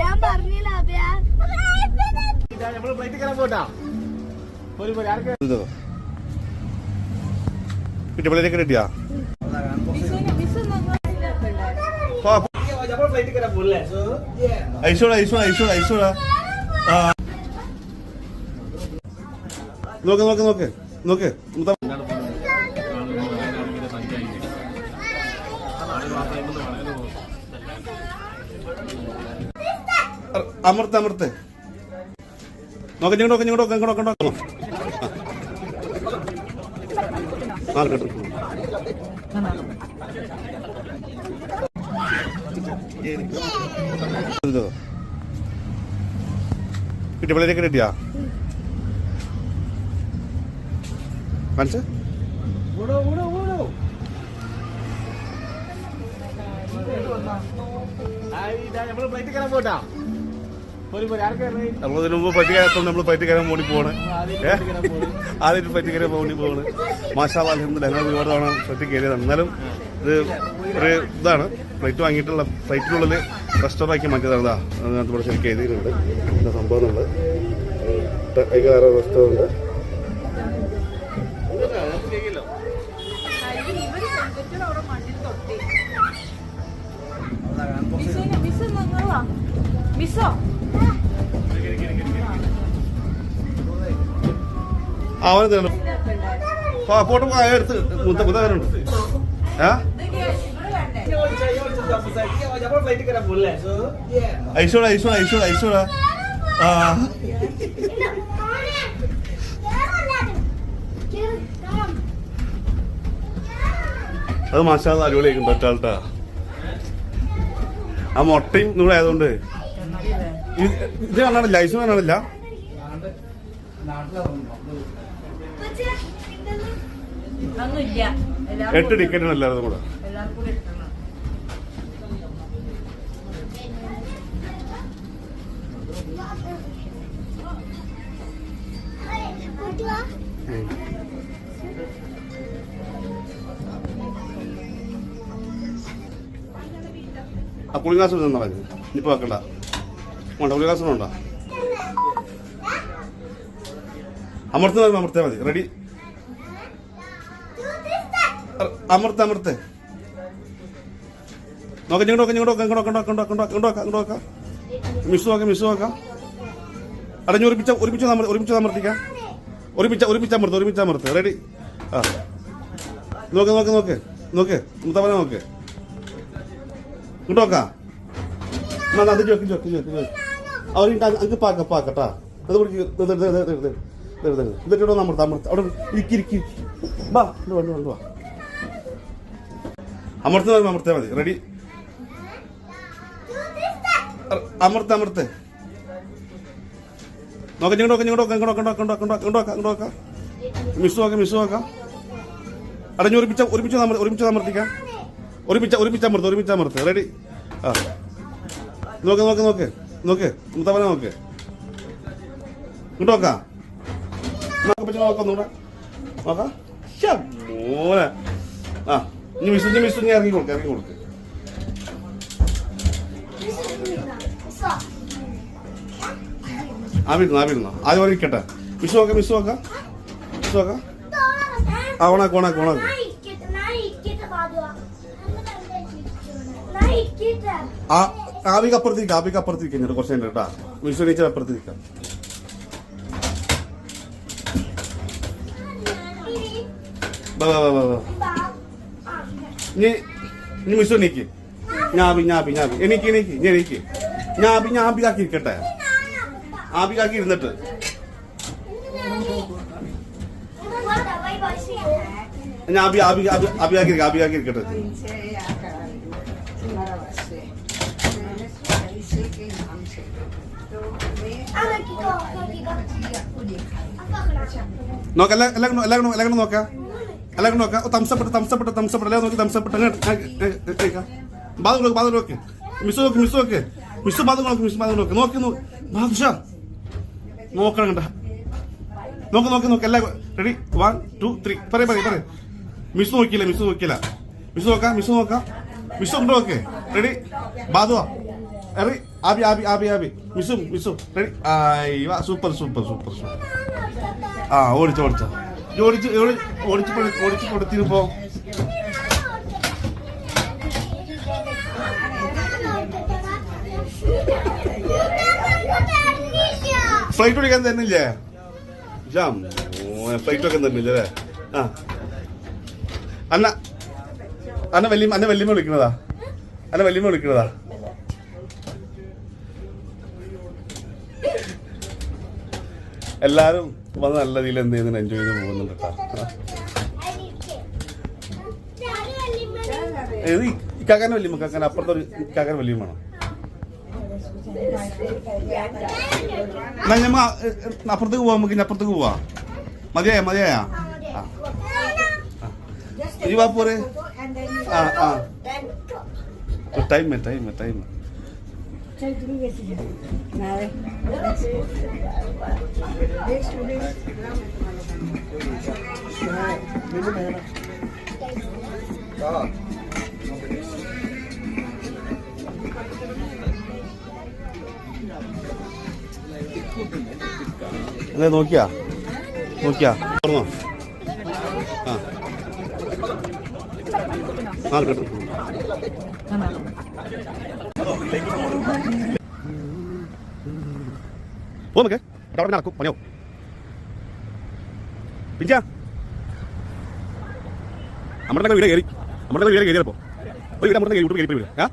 ഞാൻ പറഞ്ഞില്ല നമ്മൾ ഫ്ലൈറ്റ് കയറാൻ പോട്ടാ. പോരി പോരി ആർക്ക് കുറ്റപ്പള്ളിയിലേക്ക് കിട്ടിയാ? ഐശോടാ ഐശോടാ ഐശോടാ. ആ. നോക്ക് നോക്ക് നോക്ക് നോക്ക് മുത്ത- അ- അമർത്ത് അമർത്ത് നോക്ക് ഇങ്ങോട്ട് നോക്ക് ഇങ്ങോട്ട് കേട്ടോ. കുറ്റപ്പള്ളിയിലേക്ക് കിട്ടിയാ മനസ്സ്? നമ്മൾ ഫ്ലൈറ്റ് കയറാൻ പോട്ടാ. നമ്മളതിന് മുമ്പ് പറ്റിക്കാരത്തോ നമ്മൾ പറ്റിക്കാരൻ മോണി പോണ്? ആദ്യം പറ്റിക്കാരൻ മോണി പോണ് മാഷാ അലഹമ്മദ് ഞങ്ങൾ ഒരുപാട് തവണ കയറിയതാണ്. എന്നാലും ഇത് ഒരു ഇതാണ്. ഫ്ലൈറ്റ് വാങ്ങിയിട്ടുള്ള ഫ്ലൈറ്റിനുള്ളിൽ റെസ്റ്റോറന്റ് ആക്കി മാറ്റിയതാണ്. ഇതാ അതിനകത്ത് ഇവിടെ ശരിക്കും എഴുതിയിട്ടുണ്ട് എന്താ സംഭവം എന്നുള്ളത്. കൈകാര റെസ്റ്റോറന്റ് മിസ്സോ? അവന് തരണം എടുത്ത് മുത്ത ഏ പോലേ ഐശോടാ ഐശോടാ ഐശോടാ ഐശോടാ ആ. അത് മാഷാ അടിപൊളിയായിരിക്കും പറ്റാൾട്ടാ ആ മുട്ടയും ഇവിടെ ആയതുകൊണ്ട്. ഇത് കാണാണ് കാണാനില്ല ഐസ് കാണാനില്ല. എട്ട് ടിക്കറ്റ് എല്ലാവരും കൂടെ. ആ കുളിങ്ങാസ് തന്നാ മതി ഇനിയിപ്പോ വെക്കണ്ട. പുളി ഗ്ലാസ് വേണ്ട അമർത്ത് മതി റെഡി അമർത്ത് അമർത്ത്. നോക്കാം ഇങ്ങോട്ട് നോക്കാം ഇങ്ങോട്ട് നോക്കാം ഇങ്ങോട്ട് നോക്കാം ഇങ്ങോട്ട് നോക്കാം മിസ് നോക്കാം മിസ് നോക്കാം അടഞ്ഞ് ഒരുമിച്ച ഒരുമിച്ച് ഒരുമിച്ച് അമർത്തിക്കാം. ഒരുമിച്ച് ഒരുമിച്ച് അമർത്ത് ഒരുമിച്ച് അമർത്ത്. റെഡി ആ. നോക്ക് നോക്ക് നോക്ക്. നോക്ക് മുത്തവനെ നോക്ക്. ഇങ്ങോട്ട് നോക്കാം. എന്നാ അത് ചോക്ക് ചോക്ക് അവർ അങ്ങ് പാക്ക പാക്കട്ടാ അത് പിടിക്ക് ഇതിട്ടോ അമർത്ത് അവിടെ ഇരിക്കി. വാ ഇങ്ങട് വാ, മതി റെഡി അമർത്ത് അമർത്ത് നോക്കാം ഇങ്ങോട്ട് നോക്ക ഇങ്ങോട്ട് ഇങ്ങോട്ട് ഇങ്ങോട്ട് നോക്ക മിസ് നോക്ക മിസ് നോക്ക അടഞ്ഞ് ഒരുമിച്ച് ഒരുമിച്ച് ഒരുമിച്ച് അമർത്തിക്കാം ഒരുമിച്ച് ഒരുമിച്ച് അമർത്ത് ഒരുമിച്ച് അമർത്ത് റെഡി ആ നോക്ക് നോക്ക് നോക്ക് നോക്ക് മുത്തവനെ നോക്ക്. ഇങ്ങോട്ട് നോക്കാം. നോക്ക പറ്റി നോക്കാം ഒന്നുകൂടെ. നോക്കാം. മോനെ. ആ ഇനി മിസ് ഇനി ഇറങ്ങി കൊടുക്ക ഇറങ്ങി കൊടുക്ക. ആ വിടുന്നു ആ വിടുന്നു ആദ്യം അവിടെ ഇരിക്കട്ടെ. മിസ് നോക്കാം മിസ് നോക്കാം. മിസ് നോക്കാം. ആ ഓണാക്ക് ഓണാക്ക് ഓണാക്ക് ആ ആവിക്ക് അപ്പുറത്തിരിക്കാം ആവിക്ക് അപ്പുറത്തിരിക്കാം ഞാൻ കുറച്ച് കഴിഞ്ഞിട്ട് കേട്ടോ. മിസ് ടീച്ചർ അപ്പുറത്തിരിക്കാം വാ വാ വാ വാ വാ. ഇനി ഇനി മിസ് എണീക്ക് ഞാബി ഞാബി ഞാബി. എനിക്ക് എനിക്ക് ഞാൻ എനിക്ക് ഞാബി ഞാബി ആക്കി ഇരിക്കട്ടെ. ആബി ആക്കി ഇരുന്നിട്ട്. ഞാബി ആബി ആബി ആബി ഇരിക്ക ആബി ആക്കി ഇരിക്കട്ടെ. നോക്ക എല്ലാ എല്ലാ എല്ലാ എല്ലാ നോക്കാം. എല്ലാ നോക്കാം. തംസപ്പെട്ട് തംസപ്പെട്ട് തംസപ്പെട്ട് അല്ല നോക്കി തംസപ്പെട്ട് ബാധ നോക്ക് ബാധ നോക്ക്. മിസ് നോക്ക് മിസ് നോക്ക്. മിസ് ബാധ നോക്ക് മിസ് ബാധ നോക്ക്. നോക്കി ബാദുഷ നോക്കണം കണ്ട. നോക്ക് നോക്ക് നോക്ക്. എല്ലാ റെഡി വൺ ടു ത്രീ പറയ പറയ പറയ. മിസ് നോക്കിയില്ല മിസ് നോക്കിയില്ല. മിസ് നോക്കാം മിസ് നോക്കാം. മിസ് ഉണ്ടോ ഓക്കെ റെഡി ബാധുവാ എറി ആബി ആബി ആബി ആബി മിസ്സും മിസ്സും റെഡി ആയി വാ സൂപ്പർ സൂപ്പർ സൂപ്പർ സൂപ്പർ ആ ഓടിച്ചോ ഓടിച്ചോ. ഓടിച്ച് ഓടി- ഓടിച്ച് ഓടിച്ച് കൊടുത്തിരുപ്പോ ഫ്ലൈറ്റ് ഓടിക്കാൻ തന്നില്ലേ ജാം ഫ്ലൈറ്റ് ഒക്കെ തരുന്നില്ല അല്ലേ? ആ. അന്ന അന്ന വല്യമ്മ അന്ന വല്യമ്മ വിളിക്കുന്നതാ. അന്ന വല്യമ്മ വിളിക്കുന്നതാ. എല്ലാരും വന്ന് നല്ല രീതിയിൽ എന്ത് ചെയ്യുന്നു എൻജോയ് ചെയ്ത് പോകുന്നുണ്ട് കേട്ടോ. ഏത് ഇക്കാക്കാൻ വല്യമ്മ കാക്കാൻ അപ്പുറത്തൊരു ഇക്കാക്കാൻ വലിയ വേണം ഞമ്മ അപ്പുറത്തേക്ക് പോവാ നമുക്ക് അപ്പുറത്തേക്ക് പോവാ. മതിയായ മതിയായ? ആ. പോരെ. ആ ആ. ടൈം ടൈം ടൈം അതെ നോക്കിയാ? നോക്കിയാ? തുറന്നോ? ആ. ആ കേട്ടോ പോന്നൊക്കെ. അവിടെ നടക്കും. പണിയാവും. പിഞ്ച. നമ്മുടെ വീട് കയറി. നമ്മുടെ വീട് കയറിയപ്പോ ഒരു വീട് നമ്മുടെ കയറി വീട് ആ?